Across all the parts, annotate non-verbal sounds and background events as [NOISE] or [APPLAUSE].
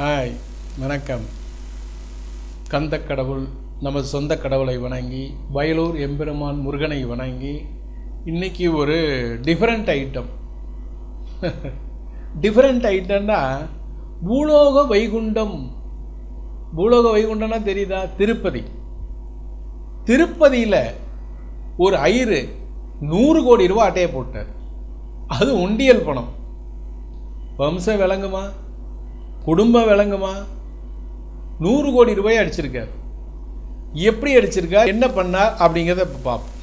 Hi வணக்கம். கந்த கடவுள் நமது சொந்த கடவுளை வணங்கி வயலூர் எம்பெருமான் முருகனை வணங்கி இன்னைக்கு ஒரு டிஃப்ரெண்ட் ஐட்டம் டிஃப்ரெண்ட் ஐட்டம்னா பூலோக வைகுண்டம். பூலோக வைகுண்டம்னா தெரியுதா? திருப்பதி. திருப்பதியில் ஒரு ஐயரு நூறு கோடி ரூபா அட்டையை போட்டார். அது உண்டியல் பணம். வம்சம் விளங்குமா? குடும்பம் விளங்குமா? நூறு கோடி ரூபாய் அடிச்சிருக்கார். எப்படி அடிச்சிருக்கார்? என்ன பண்ணார்? அப்படிங்கிறத இப்போ பார்ப்போம்.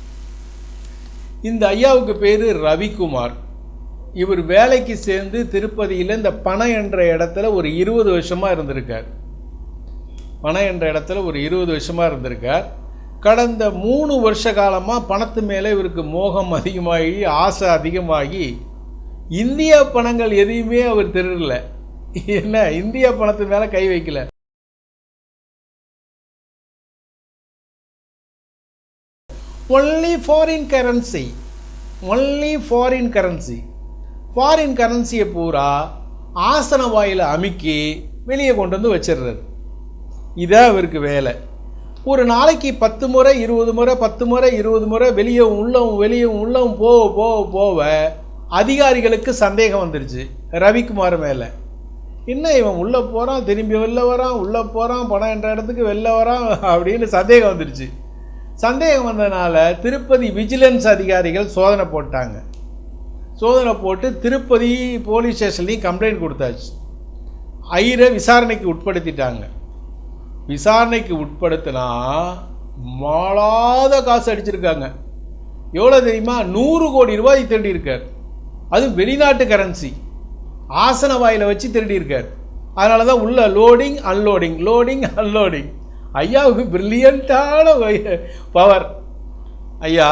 இந்த ஐயாவுக்கு பேர் ரவிக்குமார். இவர் வேலைக்கு சேர்ந்து திருப்பதியில் இந்த பணம் என்ற இடத்துல ஒரு இருபது வருஷமாக இருந்திருக்கார். பணம் என்ற இடத்துல ஒரு இருபது வருஷமாக இருந்திருக்கார். கடந்த மூணு வருஷ காலமாக பணத்து மேலே இவருக்கு மோகம் அதிகமாகி ஆசை அதிகமாகி இந்திய பணங்கள் எதையுமே அவர் திருடலை. என்ன இந்திய பணத்து மேலே கை வைக்கல. Only foreign currency only foreign currency foreign கரன்சியை பூரா ஆசன வாயில் அமுக்கி வெளியே கொண்டு வந்து வச்சிடுறது இதான் அவருக்கு வேலை. ஒரு நாளைக்கு பத்து முறை இருபது முறை பத்து முறை இருபது முறை வெளியே உள்ளவும் வெளியே உள்ளவும் போக போக போக அதிகாரிகளுக்கு சந்தேகம் வந்துருச்சு. ரவிக்குமார் மேலே. என்ன இவன் உள்ளே போகிறான் திரும்பி வெளில வரான் உள்ளே போகிறான் பணம் என்ற இடத்துக்கு வெளில வரான் அப்படின்னு சந்தேகம் வந்துடுச்சு சந்தேகம் வந்ததுனால திருப்பதி விஜிலன்ஸ் அதிகாரிகள் சோதனை போட்டாங்க. சோதனை போட்டு திருப்பதி போலீஸ் ஸ்டேஷன்லேயும் கம்ப்ளைண்ட் கொடுத்தாச்சு. ஐரை விசாரணைக்கு உட்படுத்திட்டாங்க. விசாரணைக்கு உட்படுத்தினா மாளாத காசு அடிச்சிருக்காங்க. எவ்வளோ தெரியுமா? நூறு கோடி ரூபாய் தேடி இருக்கார் அது வெளிநாட்டு கரன்சி ஆசன வாயில் வச்சு திருடியிருக்கார். அதனால தான் உள்ள லோடிங் அன்லோடிங் லோடிங் அன்லோடிங் ஐயாவுக்கு பிரில்லியண்ட்டான பவர் ஐயா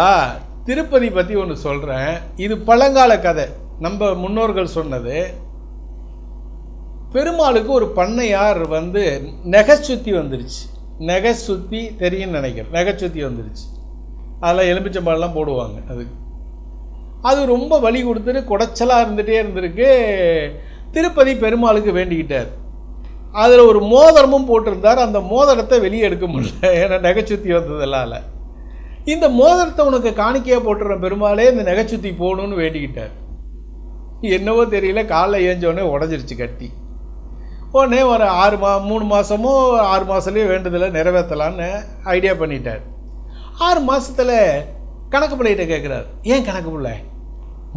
திருப்பதி பற்றி ஒன்று சொல்கிறேன் இது பழங்கால கதை. நம்ம முன்னோர்கள் சொன்னது. பெருமாளுக்கு ஒரு பண்ணையார் வந்து நெகச்சுத்தி வந்துருச்சு. நெகச்சுத்தி தெரியும்னு நினைக்கிறேன். நெகச்சுத்தி வந்துருச்சு. அதில் எலுமிச்சம்பழம்லாம் போடுவாங்க. அதுக்கு அது ரொம்ப வலி கொடுத்துட்டு குடைச்சலாக இருந்துகிட்டே இருந்திருக்கு. திருப்பதி பெருமாளுக்கு வேண்டிக்கிட்டார். அதில் ஒரு மோதிரமும் போட்டிருந்தார். அந்த மோதிரத்தை வெளியே எடுக்க முடியல. ஏன்னா நகைச்சுத்தி வந்ததெல்லாம் இந்த மோதிரத்தை உனக்கு காணிக்கையாக போட்டுற பெருமாளே இந்த நகைச்சுத்தி போகணும்னு வேண்டிக்கிட்டார். என்னவோ தெரியல காலைல ஏஞ்சோடனே உடஞ்சிருச்சு கட்டி. உடனே ஒரு ஆறு மா மூணு மாதமோ ஆறு மாதத்துலேயே வேண்டுதலை நிறைவேற்றலான்னு ஐடியா பண்ணிட்டார். ஆறு மாதத்தில் கணக்கு பிள்ளைகிட்ட கேட்குறாரு ஏன் கணக்கு பிள்ளை?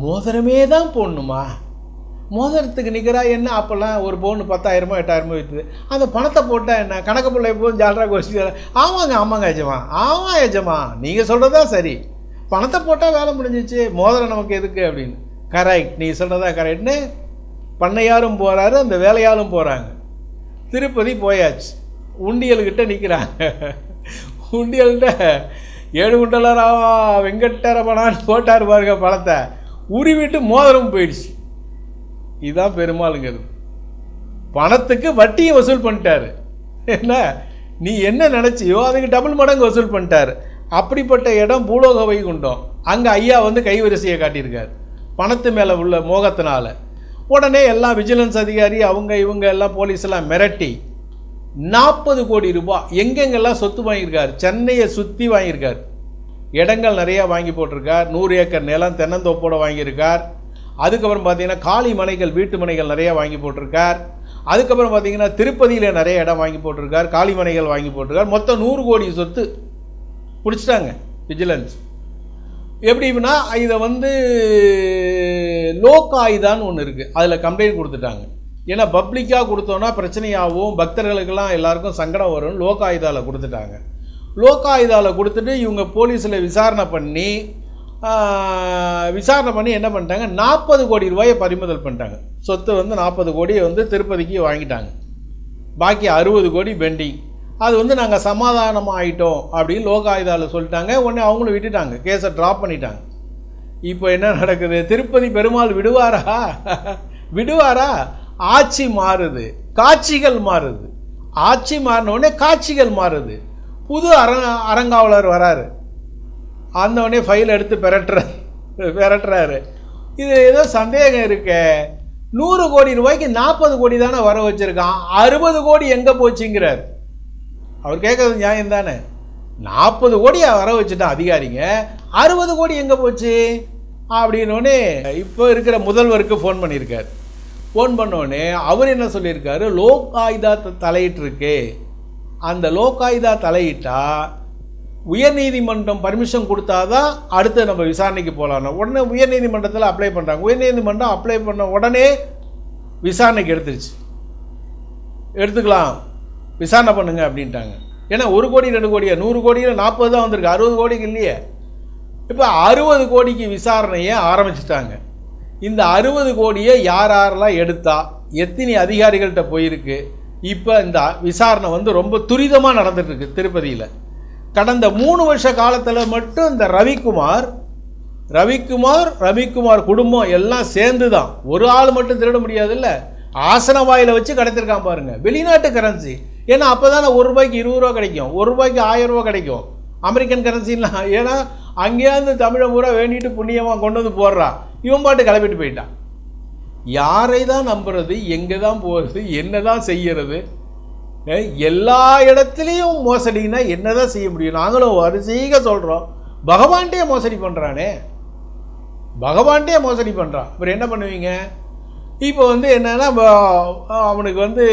மோதிரமே தான் போடணுமா? மோதிரத்துக்கு நிற்கிறா என்ன? அப்போல்லாம் ஒரு பவுன் பத்தாயிரமோ எட்டாயிரமோ விற்றுது அந்த பணத்தை போட்டால் என்ன? கணக்கு பிள்ளை போகும் ஜாலராக கோஷ்டி ஆமாங்க ஆமாங்க எஜமா ஆமாம் எஜமா நீங்கள் சொல்கிறதா சரி. பணத்தை போட்டால் வேலை முடிஞ்சிச்சு. மோதிரம் நமக்கு எதுக்கு அப்படின்னு. கரெக்ட் நீ சொல்கிறதா கரெக்ட்னு பண்ணையாரும் போகிறாரு அந்த வேலையாலும் போகிறாங்க திருப்பதி போயாச்சு. உண்டியல்கிட்ட நிற்கிறாங்க உண்டியல்கிட்ட ஏழு குண்டலரா போட்டார் பாருங்க பணத்தை உருவிட்டு மோதிரம் போயிடுச்சு. இதுதான் பெருமாளுங்கிறது பணத்துக்கு வட்டியை வசூல் பண்ணிட்டாரு. என்ன? நீ என்ன நினச்சியோ அதுக்கு டபுள் மடங்கு வசூல் பண்ணிட்டாரு. அப்படிப்பட்ட இடம் பூலோக வைகுண்டம் அங்கே ஐயா வந்து கைவரிசையை காட்டியிருக்கார். பணத்து மேலே உள்ள மோகத்தினால. உடனே எல்லாம் விஜிலன்ஸ் அதிகாரி அவங்க இவங்க எல்லாம் போலீஸ் எல்லாம் மிரட்டி நாற்பது கோடி ரூபாய். எங்கெங்கெல்லாம் சொத்து வாங்கியிருக்கார்? சென்னையை சுற்றி வாங்கியிருக்கார். இடங்கள் நிறையா வாங்கி போட்டிருக்கார். நூறு ஏக்கர் நிலம் தென்னந்தோப்போடு வாங்கியிருக்கார். அதுக்கப்புறம் பார்த்தீங்கன்னா காலி மனைகள் வீட்டு மனைகள் நிறையா வாங்கி போட்டிருக்கார். அதுக்கப்புறம் பார்த்தீங்கன்னா திருப்பதியில் நிறைய இடம் வாங்கி போட்டிருக்கார். காலி மனைகள் வாங்கி போட்டிருக்கார். மொத்தம் நூறு கோடி சொத்து. பிடிச்சிட்டாங்க விஜிலன்ஸ் எப்படின்னா இதை வந்து லோகாயுதான்னு ஒன்று இருக்குது அதில் கம்ப்ளைண்ட் கொடுத்துட்டாங்க. ஏன்னா பப்ளிக்காக கொடுத்தோன்னா பிரச்சனையாகவும் பக்தர்களுக்கெல்லாம் எல்லாருக்கும் சங்கடம் வரும்னு லோகாயுதாவில் கொடுத்துட்டாங்க. லோகாயுதாவில் கொடுத்துட்டு இவங்க போலீஸில் விசாரணை பண்ணி விசாரணை பண்ணி என்ன பண்ணிட்டாங்க? நாற்பது கோடி ரூபாயை பறிமுதல் பண்ணிட்டாங்க. சொத்து வந்து நாற்பது கோடியை வந்து திருப்பதிக்கு வாங்கிட்டாங்க. பாக்கி அறுபது கோடி பெண்டிங் அது வந்து நாங்கள் சமாதானமாக ஆகிட்டோம் அப்படின்னு லோகாயுதாவில் சொல்லிட்டாங்க. உடனே அவங்களும் விட்டுட்டாங்க. கேஸை ட்ராப் பண்ணிட்டாங்க. இப்போ என்ன நடக்குது? திருப்பதி பெருமாள் விடுவாரா? விடுவாரா? ஆட்சி மாறுது காட்சிகள் மாறுது. ஆட்சி மாறினவுடனே காட்சிகள் மாறுது. புது அரங்க அரங்காவலர் வராரு. அந்த ஃபைல் எடுத்து பெரட்டுற பெரட்டுறாரு. இது ஏதோ சந்தேகம் இருக்க. நூறு கோடி ரூபாய்க்கு நாற்பது கோடி தானே வர வச்சுருக்கான். அறுபது கோடி எங்கே போச்சுங்கிறார். அவர் கேட்கறது நியாயம் தானே. நாற்பது கோடி வர வச்சுட்டான் அதிகாரிங்க. அறுபது கோடி எங்கே போச்சு? அப்படின்னோடனே இப்போ இருக்கிற முதல்வருக்கு ஃபோன் பண்ணியிருக்கார். ஃபோன் பண்ணோடனே அவர் என்ன சொல்லியிருக்காரு? லோக் ஆயுதா தலையிட்டிருக்கு. அந்த லோக் ஆயுதா தலையிட்டா உயர்நீதிமன்றம் பர்மிஷன் கொடுத்தாதான் அடுத்து நம்ம விசாரணைக்கு போகலாம் உடனே உயர்நீதிமன்றத்தில் அப்ளை பண்ணுறாங்க உயர்நீதிமன்றம் அப்ளை பண்ண உடனே விசாரணைக்கு எடுத்துருச்சு. எடுத்துக்கலாம். விசாரணை பண்ணுங்க அப்படின்ட்டாங்க. ஏன்னா ஒரு கோடி ரெண்டு கோடியா? நூறு கோடியில் நாற்பது தான் வந்திருக்கு. அறுபது கோடிக்கு இல்லையே. இப்போ அறுபது கோடிக்கு விசாரணையை ஆரம்பிச்சிட்டாங்க. இந்த அறுபது கோடியை யார் யாரெல்லாம் எடுத்தா? எத்தனை அதிகாரிகள்கிட்ட போயிருக்கு? இப்போ இந்த விசாரணை வந்து ரொம்ப துரிதமாக நடந்துட்டுருக்கு திருப்பதியில். கடந்த மூணு வருஷ காலத்தில் மட்டும் இந்த ரவிக்குமார் ரவிக்குமார் ரவிக்குமார் குடும்பம் எல்லாம் சேர்ந்து தான் ஒரு ஆள் மட்டும் திருட முடியாதுல்ல. ஆசன வாயில் வச்சு கடத்திருக்கான் பாருங்கள் வெளிநாட்டு கரன்சி ஏன்னா அப்போ தானே ஒரு ரூபாய்க்கு இருபது ரூபா கிடைக்கும். ஒரு ரூபாய்க்கு ஆயிரம் ரூபா கிடைக்கும். அமெரிக்கன் கரன்சின்லாம் ஏன்னா அங்கேயாந்து தமிழை பூரா வேண்டிட்டு புண்ணியமாக கொண்டு வந்து போடுறா. இவன் பாட்டு கிளப்பிட்டு போயிட்டான். யாரை தான் நம்புறது எங்கே தான் போகிறது என்ன தான் செய்கிறது எல்லா இடத்துலையும் மோசடினா என்ன தான் செய்ய முடியும்? நாங்களும் வரிசையாக சொல்கிறோம் பகவான்கிட்டே மோசடி பண்ணுறானே பகவான்கிட்டே மோசடி பண்ணுறான் அப்புறம் என்ன பண்ணுவீங்க? இப்போ வந்து என்னென்னா அவனுக்கு வந்து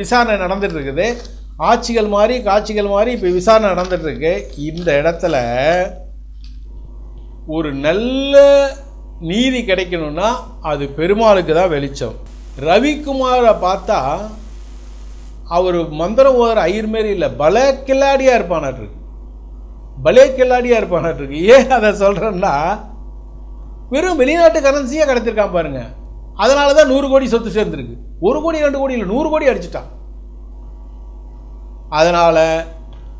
விசாரணை நடந்துட்டு இருக்குது. ஆட்சிகள் மாதிரி காட்சிகள் மாதிரி இப்போ விசாரணை நடந்துகிட்ருக்கு இந்த இடத்துல ஒரு நல்ல நீதி கிடைக்கணும்னா அது பெருமாளுக்கு தான் வெளிச்சம். ரவிக்குமாரை பார்த்தா அவர் மந்திரம் ஓதுற ஐயர் மாரி இல்லை பல கில்லாடியாக இருப்பானாட்டிருக்கு பலே கில்லாடியாக இருப்பானாட்டிருக்கு ஏன் அதை சொல்கிறேன்னா வெறும் வெளிநாட்டு கரன்சியாக கிடச்சிருக்கான் பாருங்கள் அதனால தான் நூறு கோடி சொத்து சேர்ந்துருக்கு. ஒரு கோடி ரெண்டு கோடி இல்லை நூறு கோடி அடிச்சிட்டான். அதனால்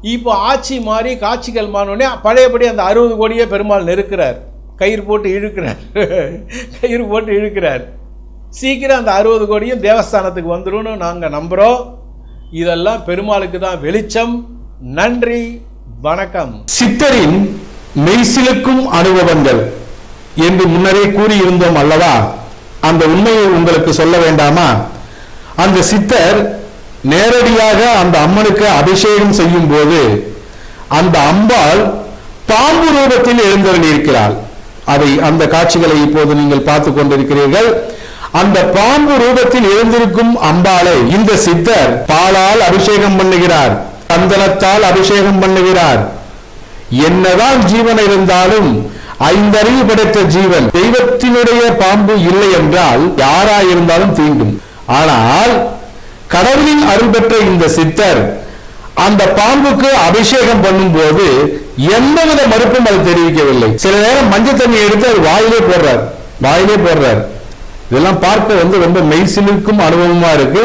இப்போ ஆட்சி மாறி காட்சிகள் மாறினோடனே பழையபடி அந்த அறுபது கோடியே பெருமாள் நெருக்கிறார். கயிறு போட்டு இழுக்கிறார். [LAUGHS] கயிறு போட்டு இழுக்கிறார். சீக்கிரம் அந்த அறுபது கோடியும் தேவஸ்தானத்துக்கு வந்துடும் நாங்கள் நம்புகிறோம் இதெல்லாம் பெருமாளுக்கு தான் வெளிச்சம். நன்றி. வணக்கம். சித்தரின் மெய்சிலுக்கும் அனுபவங்கள் என்று முன்னரே கூறியிருந்தோம் அல்லவா? அந்த உண்மையை உங்களுக்கு சொல்ல வேண்டாமா? அந்த சித்தர் நேரடியாக அந்த அம்மனுக்கு அபிஷேகம் செய்யும் போது அந்த அம்பாள் பாம்பு ரூபத்தில் எழுந்தருளியிருக்கிறாள் அதை அந்த காட்சிகளை இப்போது நீங்கள் பார்த்து கொண்டிருக்கிறீர்கள். அந்த பாம்பு ரூபத்தில் எழுந்திருக்கும் அம்பாளை இந்த சித்தர் பாலால் அபிஷேகம் பண்ணுகிறார் சந்தனத்தால் அபிஷேகம் பண்ணுகிறார். என்னதான் ஜீவன் இருந்தாலும் ஐந்தறிவு படைத்த ஜீவன் தெய்வத்தினுடைய பாம்பு இல்லை என்றால் யாராயிருந்தாலும் தீண்டும். ஆனால் கடவுளின் அருள் பெற்ற இந்த சித்தர் அந்த பாம்புக்கு அபிஷேகம் பண்ணும்போது எந்தவித மறுப்பும் அது தெரிவிக்கவில்லை. சில நேரம் மஞ்சள் தண்ணி எடுத்து அது வாயிலே போடுறார். வாயிலே போடுறார். இதெல்லாம் பார்க்க வந்து ரொம்ப மெய்சிலுக்கும் அனுபவமா இருக்கு.